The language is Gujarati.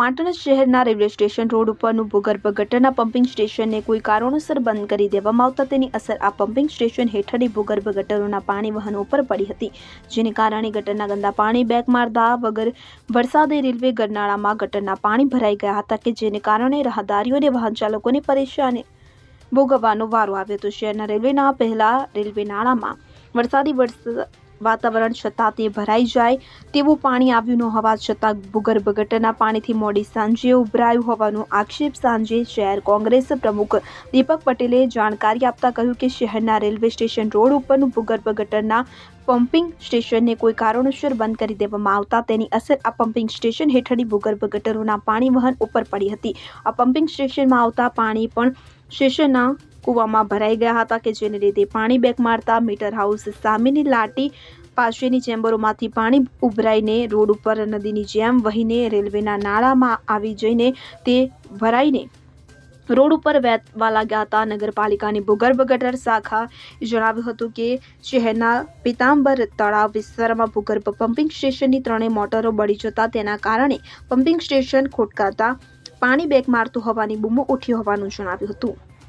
પાટણ શહેરના રેલવે સ્ટેશન રોડ ઉપરનું ભૂગર્ભ ગટરના પમ્પિંગ સ્ટેશનને કોઈ કારણોસર બંધ કરી દેવામાં આવતા તેની અસર આ પમ્પિંગ સ્ટેશન હેઠળની ભૂગર્ભ ગટરોના પાણી વહન ઉપર પડી હતી, જેને કારણે ગટરના ગંદા પાણી બેક મારતા વગર વરસાદે રેલવે ગરનાળામાં ગટરના પાણી ભરાઈ ગયા હતા કે જેને કારણે રાહદારીઓ અને વાહન ચાલકોને પરેશાની ભોગવવાનો વારો આવ્યો હતો. શહેરના રેલવેના પહેલા રેલવે નાળામાં વરસાદી વર્ષ વાતાવરણ છતાં તે ભરાઈ જાય તેવું પાણી આવ્યું ન હોવા છતાં ભૂગર્ભ ગટરના પાણીથી મોડી સાંજે ઉભરાયું હોવાનો આક્ષેપ સાંજે શહેર કોંગ્રેસ પ્રમુખ દીપક પટેલે જાણકારી આપતા કહ્યું કે શહેરના રેલવે સ્ટેશન રોડ ઉપરનું ભૂગર્ભ ગટરના પમ્પિંગ સ્ટેશનને કોઈ કારણોસર બંધ કરી દેવામાં આવતા તેની અસર આ પમ્પિંગ સ્ટેશન હેઠળની ભૂગર્ભ ગટરોના પાણી વહન ઉપર પડી હતી. આ પમ્પિંગ સ્ટેશનમાં આવતા પાણી પણ સ્ટેશનના કૂવામાં ભરાઈ ગયા હતા કે જેને લીધે પાણી બેક મારતા મીટર હાઉસ સામેની લાટી પાસેની ચેમ્બરોમાંથી પાણી ઉભરાઈને રોડ ઉપર નદીની જેમ વહીને રેલવેના નાળામાં આવી જઈને તે ભરાઈને રોડ ઉપર વહેવા લાગ્યા હતા. નગરપાલિકાની ભૂગર્ભ ગટર શાખા જણાવ્યું હતું કે શહેરના પિતાંબર તળાવ વિસ્તારમાં ભૂગર્ભ પમ્પિંગ સ્ટેશનની ત્રણેય મોટરો બળી જતા તેના કારણે પમ્પિંગ સ્ટેશન ખોટકાતા પાણી બેક મારતું હોવાની બૂમો ઉઠી હોવાનું જણાવ્યું હતું.